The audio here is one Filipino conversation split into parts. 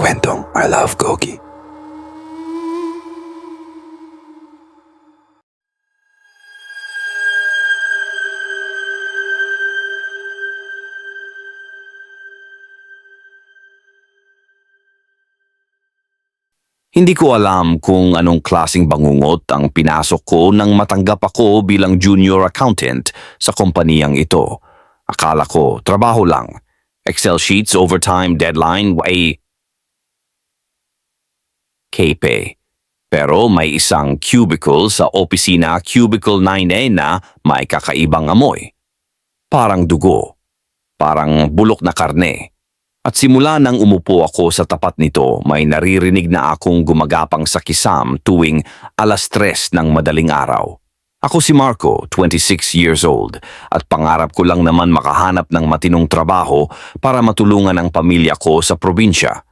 kwentong I Love Gogi. Hindi ko alam kung anong klasing bangungot ang pinasok ko nang matanggap ako bilang junior accountant sa kompaniyang ito. Akala ko, trabaho lang. Excel sheets, overtime, deadline, ay... KPay. Pero may isang cubicle sa opisina cubicle 9A na may kakaibang amoy. Parang dugo. Parang bulok na karne. At simula nang umupo ako sa tapat nito, may naririnig na akong gumagapang sa kisam tuwing alas tres ng madaling araw. Ako si Marco, 26 years old, at pangarap ko lang naman makahanap ng matinong trabaho para matulungan ang pamilya ko sa probinsya.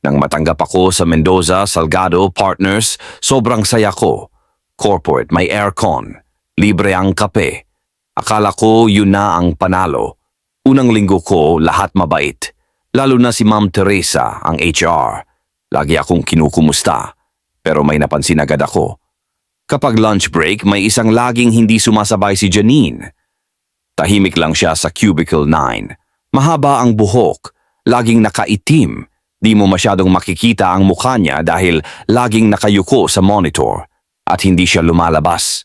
Nang matanggap ako sa Mendoza, Salgado, Partners, sobrang saya ko. Corporate, may aircon, libre ang kape. Akala ko yun na ang panalo. Unang linggo ko, lahat mabait. Lalo na si Ma'am Teresa, ang HR. Lagi akong kinukumusta. Pero may napansin agad ako. Kapag lunch break, may isang laging hindi sumasabay si Janine. Tahimik lang siya sa cubicle 9. Mahaba ang buhok, laging nakaitim. Di mo masyadong makikita ang mukha niya dahil laging nakayuko sa monitor at hindi siya lumalabas.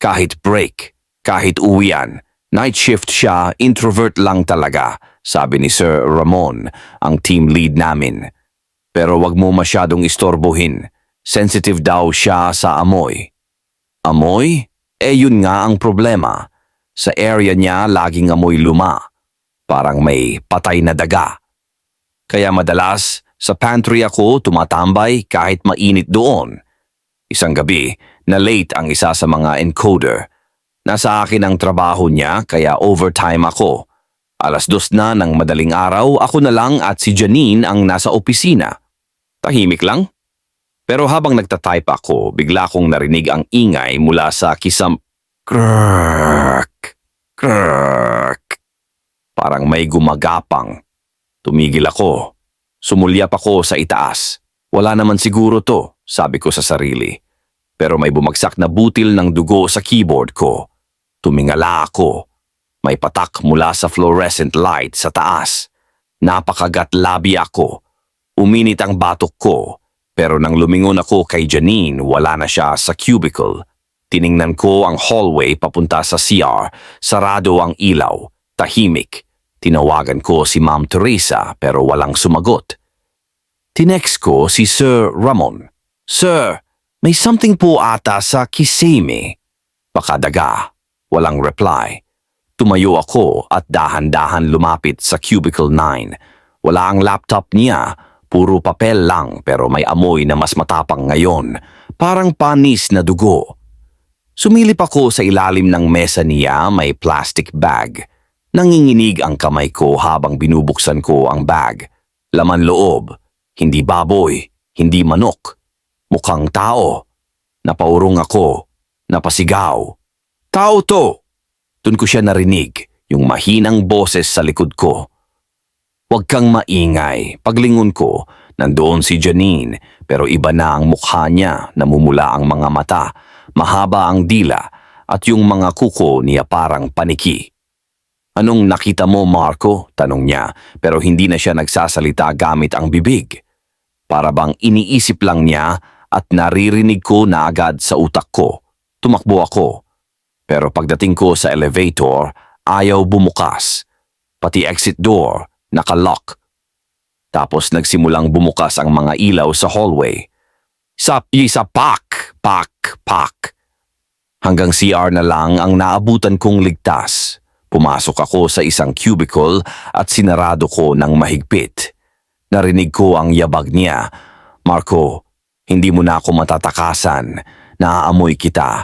Kahit break, kahit uwian, night shift siya, introvert lang talaga, sabi ni Sir Ramon, ang team lead namin. Pero wag mo masyadong istorbohin. Sensitive daw siya sa amoy. Amoy? Eh yun nga ang problema. Sa area niya laging amoy luma. Parang may patay na daga. Kaya madalas sa pantry ako tumatambay kahit mainit doon. Isang gabi, na late ang isa sa mga encoder. Nasa akin ang trabaho niya kaya overtime ako. Alas dos na ng madaling araw, ako na lang at si Janine ang nasa opisina. Tahimik lang. Pero habang nagtatype ako, bigla kong narinig ang ingay mula sa kisam... Krrrk! Krrrk! Parang may gumagapang. Tumigil ako. Sumulyap ako sa itaas. Wala naman siguro to, sabi ko sa sarili. Pero may bumagsak na butil ng dugo sa keyboard ko. Tumingala ako. May patak mula sa fluorescent light sa taas. Napakagat labi ako. Uminit ang batok ko. Pero nang lumingon ako kay Janine, wala na siya sa cubicle. Tiningnan ko ang hallway papunta sa CR. Sarado ang ilaw. Tahimik. Tinawagan ko si Ma'am Teresa pero walang sumagot. Tinext ko si Sir Ramon. Sir, may something po ata sa Kisame. Pakadaga. Walang reply. Tumayo ako at dahan-dahan lumapit sa cubicle 9. Wala ang laptop niya, puro papel lang pero may amoy na mas matapang ngayon. Parang panis na dugo. Sumilip ako sa ilalim ng mesa niya may plastic bag. Nanginginig ang kamay ko habang binubuksan ko ang bag. Laman loob, hindi baboy, hindi manok. Mukhang tao. Napaurong ako, napasigaw. Tao to! Doon ko siya narinig, yung mahinang boses sa likod ko. Huwag kang maingay. Paglingon ko, nandoon si Janine, pero iba na ang mukha niya, namumula ang mga mata, mahaba ang dila, at yung mga kuko niya parang paniki. Anong nakita mo, Marco? Tanong niya, pero hindi na siya nagsasalita gamit ang bibig. Para bang iniisip lang niya at naririnig ko na agad sa utak ko. Tumakbo ako. Pero pagdating ko sa elevator, ayaw bumukas. Pati exit door, nakalock. Tapos nagsimulang bumukas ang mga ilaw sa hallway. Sapi sa pak, pak, pak. Hanggang CR na lang ang naabutan kong ligtas. Pumasok ako sa isang cubicle at sinarado ko ng mahigpit. Narinig ko ang yabag niya. Marco, hindi mo na ako matatakasan. Naaamoy kita.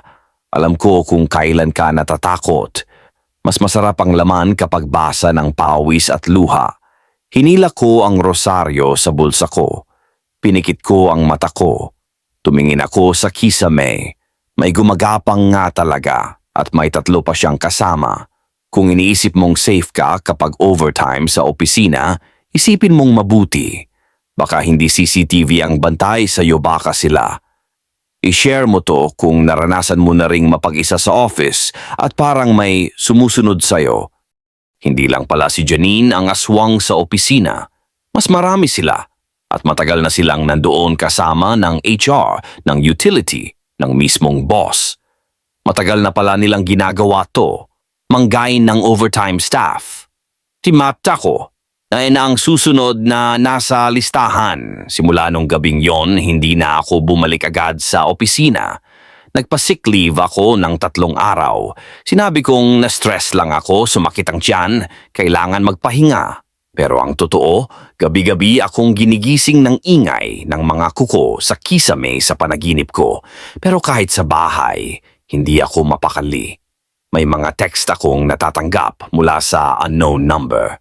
Alam ko kung kailan ka natatakot. Mas masarap ang laman kapag basa ng pawis at luha. Hinila ko ang rosaryo sa bulsa ko. Pinikit ko ang mata ko. Tumingin ako sa kisame. May gumagapang nga talaga at may tatlo pa siyang kasama. Kung iniisip mong safe ka kapag overtime sa opisina, isipin mong mabuti. Baka hindi CCTV ang bantay sa'yo baka sila. I-share mo to kung naranasan mo na ring mapag-isa sa office at parang may sumusunod sa'yo. Hindi lang pala si Janine ang aswang sa opisina. Mas marami sila at matagal na silang nandoon kasama ng HR, ng utility, ng mismong boss. Matagal na pala nilang ginagawa to, manggain ng overtime staff. Timapta ko na na ang susunod na nasa listahan. Simula nung gabing yon, hindi na ako bumalik agad sa opisina. Nagpa-sick leave ako ng tatlong araw. Sinabi kong na-stress lang ako, sumakit ang tiyan, kailangan magpahinga. Pero ang totoo, gabi-gabi akong ginigising ng ingay ng mga kuko sa kisame sa panaginip ko. Pero kahit sa bahay, hindi ako mapakali. May mga text akong natatanggap mula sa unknown number.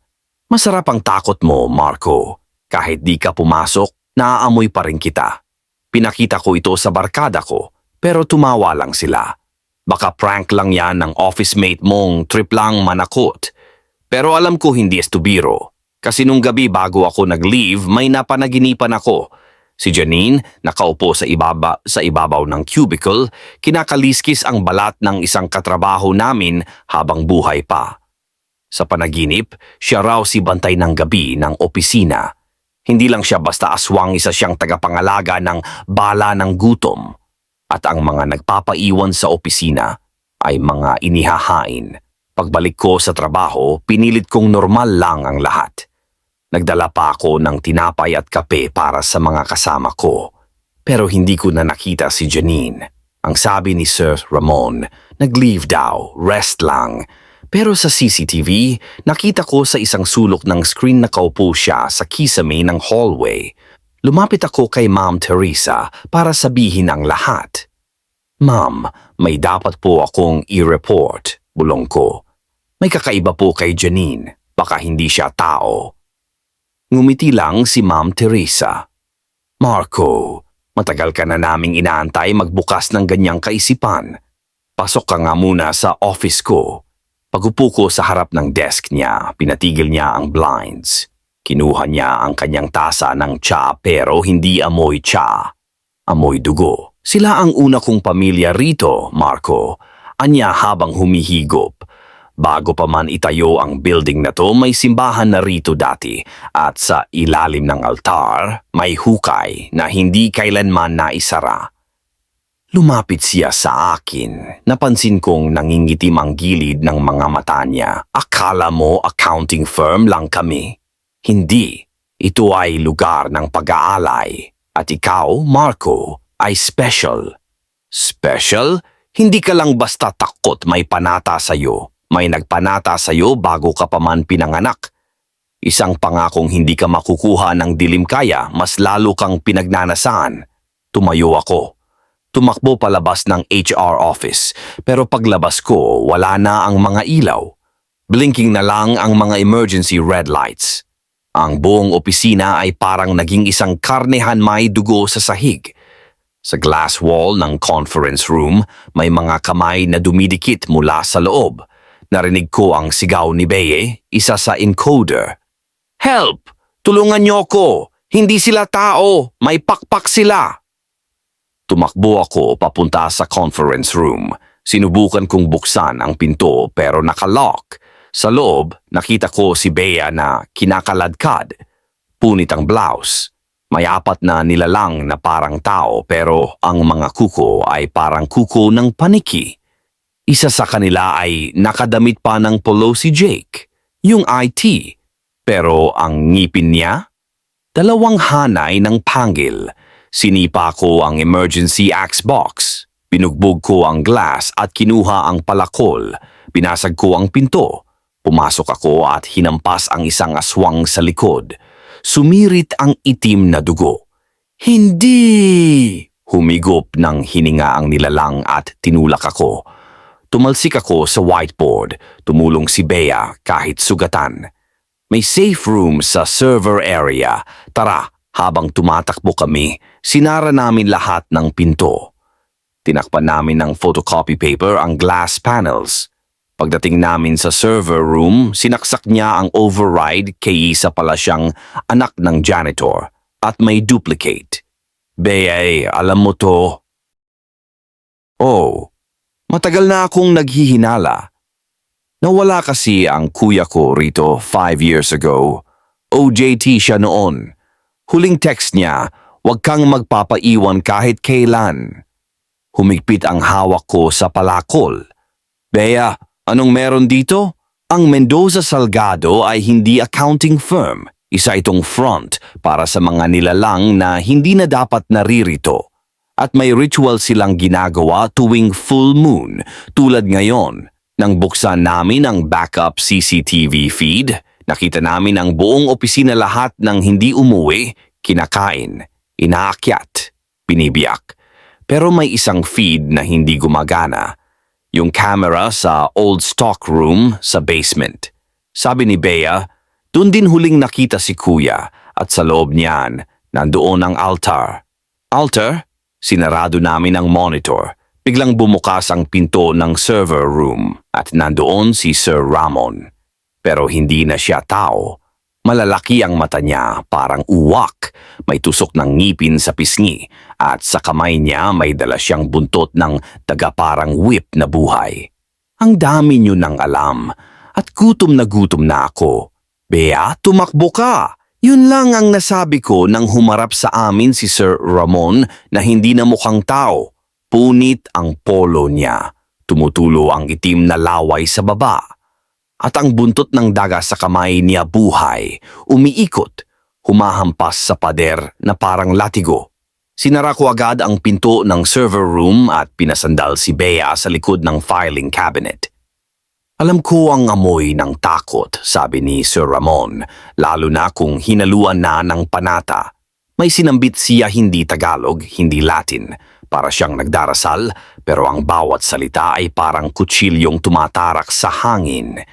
Masarap ang takot mo, Marco. Kahit di ka pumasok, naaamoy pa rin kita. Pinakita ko ito sa barkada ko, pero tumawa lang sila. Baka prank lang yan ng office mate mong trip lang manakot. Pero alam ko hindi estubiro. Kasi nung gabi bago ako nag-leave, may napanaginipan ako. Si Janine, nakaupo sa ibaba sa ibabaw ng cubicle, kinakaliskis ang balat ng isang katrabaho namin habang buhay pa. Sa panaginip, siya raw si bantay ng gabi ng opisina. Hindi lang siya basta aswang isa siyang tagapangalaga ng bala ng gutom. At ang mga nagpapaiwan sa opisina ay mga inihahain. Pagbalik ko sa trabaho, pinilit kong normal lang ang lahat. Nagdala pa ako ng tinapay at kape para sa mga kasama ko. Pero hindi ko na nakita si Janine. Ang sabi ni Sir Ramon, nag-leave daw, rest lang. Pero sa CCTV, nakita ko sa isang sulok ng screen na kaupo siya sa kisame ng hallway. Lumapit ako kay Ma'am Teresa para sabihin ang lahat. Ma'am, may dapat po akong i-report, bulong ko. May kakaiba po kay Janine, baka hindi siya tao. Ngumiti lang si Ma'am Teresa. Marco, matagal ka na naming inaantay magbukas ng ganyang kaisipan. Pasok ka nga muna sa office ko. Pagupo ko sa harap ng desk niya, pinatigil niya ang blinds. Kinuha niya ang kanyang tasa ng tsa pero hindi amoy tsa. Amoy dugo. Sila ang una kong pamilya rito, Marco. Anya habang humihigop. Bago pa man itayo ang building na to, may simbahan na rito dati at sa ilalim ng altar may hukay na hindi kailanman naisara. Lumapit siya sa akin. Napansin kong nangingitim ang gilid ng mga mata niya. Akala mo accounting firm lang kami? Hindi. Ito ay lugar ng pag-aalay. At ikaw, Marco, ay special. Special? Hindi ka lang basta takot may panata sa'yo. May nagpanata sa'yo bago ka pa man pinanganak. Isang pangakong hindi ka makukuha ng dilim kaya, mas lalo kang pinagnanasaan. Tumayo ako. Tumakbo palabas ng HR office pero paglabas ko wala na ang mga ilaw. Blinking na lang ang mga emergency red lights. Ang buong opisina ay parang naging isang karnehan may dugo sa sahig. Sa glass wall ng conference room, may mga kamay na dumidikit mula sa loob. Narinig ko ang sigaw ni Beye, isa sa encoder. Help! Tulungan niyo ko! Hindi sila tao! May pakpak sila! Tumakbo ako papunta sa conference room. Sinubukan kong buksan ang pinto pero nakalock. Sa loob, nakita ko si Bea na kinakaladkad. Punit ang blouse. May apat na nilalang na parang tao pero ang mga kuko ay parang kuko ng paniki. Isa sa kanila ay nakadamit pa ng polo si Jake, yung IT. Pero ang ngipin niya? Dalawang hanay ng pangil. Sinipa ko ang emergency axe box. Binugbog ko ang glass at kinuha ang palakol. Binasag ko ang pinto. Pumasok ako at hinampas ang isang aswang sa likod. Sumirit ang itim na dugo. Hindi! Humigop ng hininga ang nilalang at tinulak ako. Tumalsik ako sa whiteboard. Tumulong si Bea kahit sugatan. May safe room sa server area. Tara, habang tumatakbo kami, sinara namin lahat ng pinto. Tinakpan namin ng photocopy paper ang glass panels. Pagdating namin sa server room, sinaksak niya ang override kay isa pala siyang anak ng janitor at may duplicate. Bea, alam mo to. Oh, matagal na akong naghihinala. Nawala kasi ang kuya ko rito five years ago. OJT siya noon. Huling text niya, huwag kang magpapaiwan kahit kailan. Humigpit ang hawak ko sa palakol. Bea, anong meron dito? Ang Mendoza Salgado ay hindi accounting firm. Isa itong front para sa mga nilalang na hindi na dapat naririto. At may ritual silang ginagawa tuwing full moon tulad ngayon. Nang buksan namin ang backup CCTV feed, nakita namin ang buong opisina lahat ng hindi umuwi, kinakain, inaakyat, binibiyak. Pero may isang feed na hindi gumagana. Yung camera sa old stock room sa basement. Sabi ni Bea, doon din huling nakita si kuya at sa loob niyan, nandoon ang altar. Altar? Sinarado namin ang monitor. Biglang bumukas ang pinto ng server room at nandoon si Sir Ramon. Pero hindi na siya tao. Malalaki ang mata niya, parang uwak. May tusok ng ngipin sa pisngi at sa kamay niya may dala siyang buntot ng tagaparang whip na buhay. Ang dami niyo nang alam at gutom na gutom na ako. Bea, tumakbo ka! Yun lang ang nasabi ko nang humarap sa amin si Sir Ramon na hindi na mukhang tao. Punit ang polo niya. Tumutulo ang itim na laway sa baba. At ang buntot ng daga sa kamay niya buhay, umiikot, humahampas sa pader na parang latigo. Sinara ko agad ang pinto ng server room at pinasandal si Bea sa likod ng filing cabinet. Alam ko ang amoy ng takot, sabi ni Sir Ramon, lalo na kung hinaluan na ng panata. May sinambit siya hindi Tagalog, hindi Latin. Para siyang nagdarasal, pero ang bawat salita ay parang kutsilyong tumatarak sa hangin.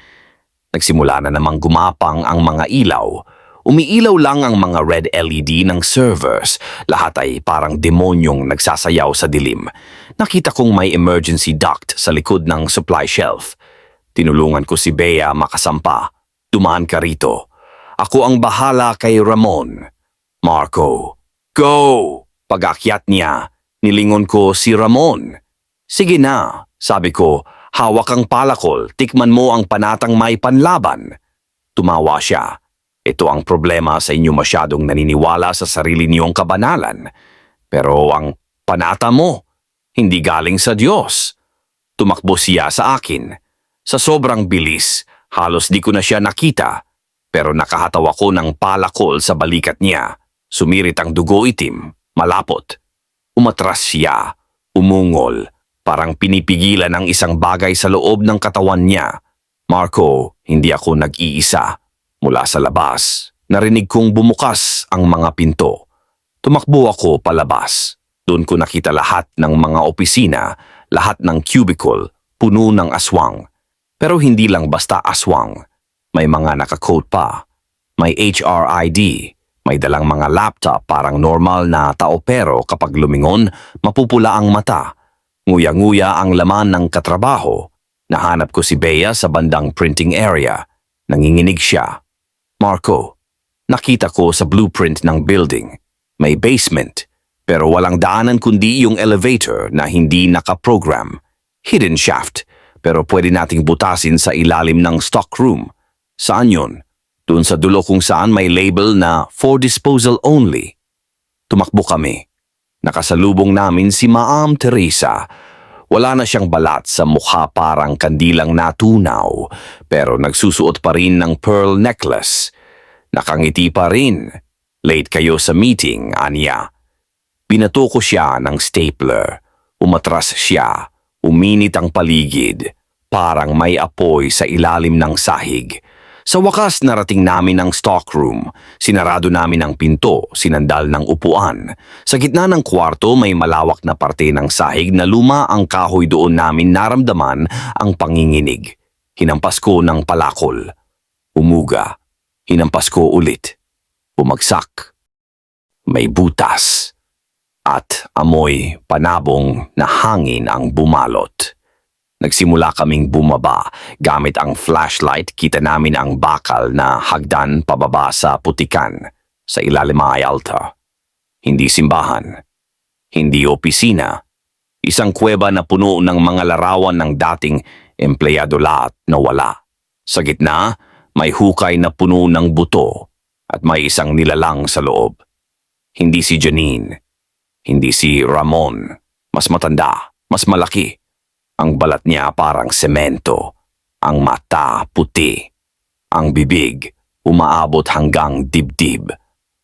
Nagsimula na namang gumapang ang mga ilaw. Umiilaw lang ang mga red LED ng servers. Lahat ay parang demonyong nagsasayaw sa dilim. Nakita kong may emergency duct sa likod ng supply shelf. Tinulungan ko si Bea makasampa. Dumaan ka rito. Ako ang bahala kay Ramon. Marco, go! Pag-akyat niya, nilingon ko si Ramon. Sige na, sabi ko, hawak ang palakol, tikman mo ang panatang may panlaban. Tumawa siya. Ito ang problema sa inyo masyadong naniniwala sa sarili niyong kabanalan. Pero ang panata mo, hindi galing sa Diyos. Tumakbo siya sa akin. Sa sobrang bilis, halos di ko na siya nakita. Pero nakahataw ako ng palakol sa balikat niya. Sumirit ang dugo itim, malapot. Umatras siya, umungol, parang pinipigilan ang isang bagay sa loob ng katawan niya. Marco, hindi ako nag-iisa. Mula sa labas, narinig kong bumukas ang mga pinto. Tumakbo ako palabas. Doon ko nakita lahat ng mga opisina, lahat ng cubicle, puno ng aswang. Pero hindi lang basta aswang. May mga nakakoat pa. May HRID. May dalang mga laptop parang normal na tao pero kapag lumingon, mapupula ang mata. Nguya-nguya ang laman ng katrabaho. Nahanap ko si Bea sa bandang printing area. Nanginginig siya. Marco, nakita ko sa blueprint ng building. May basement, pero walang daanan kundi yung elevator na hindi nakaprogram. Hidden shaft, pero pwede nating butasin sa ilalim ng stockroom. Saan yun? Doon sa dulo kung saan may label na for disposal only. Tumakbo kami. Nakasalubong namin si Maam Teresa. Wala na siyang balat sa mukha parang kandilang natunaw, pero nagsusuot pa rin ng pearl necklace. Nakangiti pa rin. Late kayo sa meeting, Anya. Binato ko siya ng stapler. Umatras siya. Uminit ang paligid. Parang may apoy sa ilalim ng sahig. Sa wakas narating namin ang stockroom. Sinarado namin ang pinto, sinandal ng upuan. Sa gitna ng kwarto may malawak na parte ng sahig na luma ang kahoy doon namin naramdaman ang panginginig. Hinampas ko ng palakol. Umuga. Hinampas ko ulit. Bumagsak. May butas. At amoy panabong na hangin ang bumalot. Nagsimula kaming bumaba. Gamit ang flashlight, kita namin ang bakal na hagdan pababa sa putikan. Sa ilalim ay altar. Hindi simbahan. Hindi opisina. Isang kuweba na puno ng mga larawan ng dating empleyado lahat na wala. Sa gitna, may hukay na puno ng buto at may isang nilalang sa loob. Hindi si Janine. Hindi si Ramon. Mas matanda, mas malaki. Ang balat niya parang semento. Ang mata puti. Ang bibig umaabot hanggang dibdib.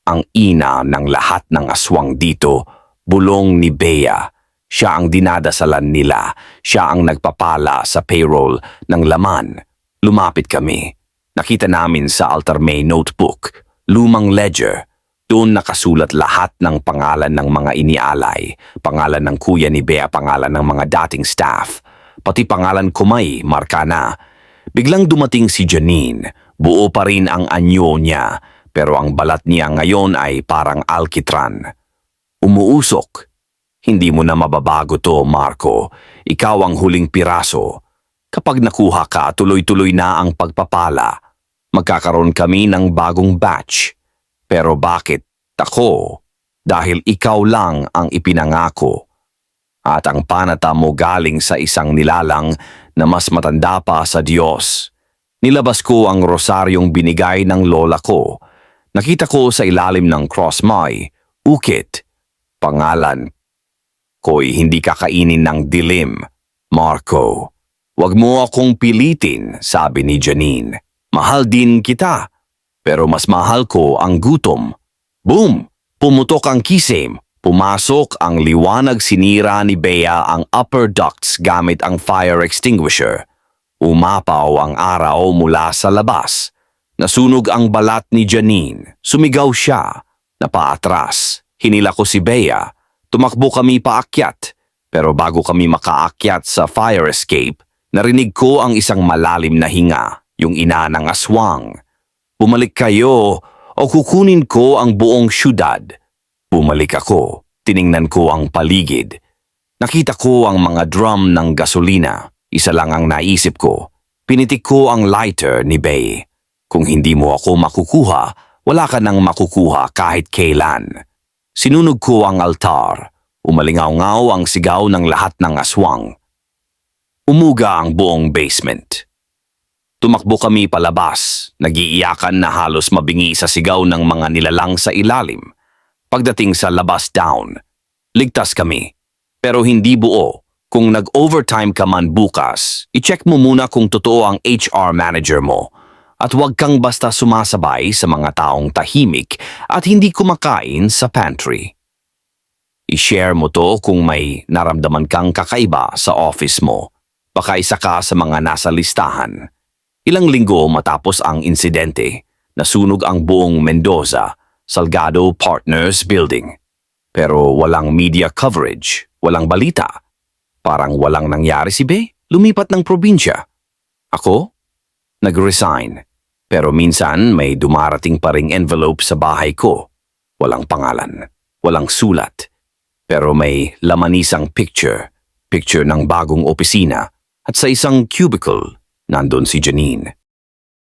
Ang ina ng lahat ng aswang dito, bulong ni Bea. Siya ang dinadasalan nila. Siya ang nagpapala sa payroll ng laman. Lumapit kami. Nakita namin sa altar may notebook, lumang ledger. Doon nakasulat lahat ng pangalan ng mga inialay, pangalan ng kuya ni Bea, pangalan ng mga dating staff, pati pangalan ko may marka na. Biglang dumating si Janine, buo pa rin ang anyo niya, pero ang balat niya ngayon ay parang alkitran. Umuusok. Hindi mo na mababago to, Marco. Ikaw ang huling piraso. Kapag nakuha ka, tuloy-tuloy na ang pagpapala. Magkakaroon kami ng bagong batch. Pero bakit ako? Dahil ikaw lang ang ipinangako. At ang panata mo galing sa isang nilalang na mas matanda pa sa Diyos. Nilabas ko ang rosaryong binigay ng lola ko. Nakita ko sa ilalim ng cross may, ukit, pangalan. Ko'y hindi kakainin ng dilim, Marco. Huwag mo akong pilitin, sabi ni Janine. Mahal din kita, pero mas mahal ko ang gutom. Boom! Pumutok ang kisame. Pumasok ang liwanag sinira ni Bea ang upper ducts gamit ang fire extinguisher. Umapaw ang araw mula sa labas. Nasunog ang balat ni Janine. Sumigaw siya. Napaatras. Hinila ko si Bea. Tumakbo kami paakyat. Pero bago kami makaakyat sa fire escape, narinig ko ang isang malalim na hinga, yung ina ng aswang. Bumalik kayo o kukunin ko ang buong syudad. Bumalik ako. Tiningnan ko ang paligid. Nakita ko ang mga drum ng gasolina. Isa lang ang naisip ko. Pinitik ko ang lighter ni Bay. Kung hindi mo ako makukuha, wala ka nang makukuha kahit kailan. Sinunog ko ang altar. Umalingaw-ngaw ang sigaw ng lahat ng aswang. Umuga ang buong basement. Tumakbo kami palabas, nagiiyakan na halos mabingi sa sigaw ng mga nilalang sa ilalim. Pagdating sa labas down, ligtas kami. Pero hindi buo. Kung nag-overtime ka man bukas, i-check mo muna kung totoo ang HR manager mo. At huwag kang basta sumasabay sa mga taong tahimik at hindi kumakain sa pantry. I-share mo to kung may naramdaman kang kakaiba sa office mo. Baka isa ka sa mga nasa listahan. Ilang linggo matapos ang insidente, nasunog ang buong Mendoza, Salgado Partners Building. Pero walang media coverage, walang balita. Parang walang nangyari si Be, lumipat ng probinsya. Ako? Nag-resign. Pero minsan may dumarating pa ring envelope sa bahay ko. Walang pangalan, walang sulat. Pero may lamanisang picture, picture ng bagong opisina at sa isang cubicle nandun si Janine.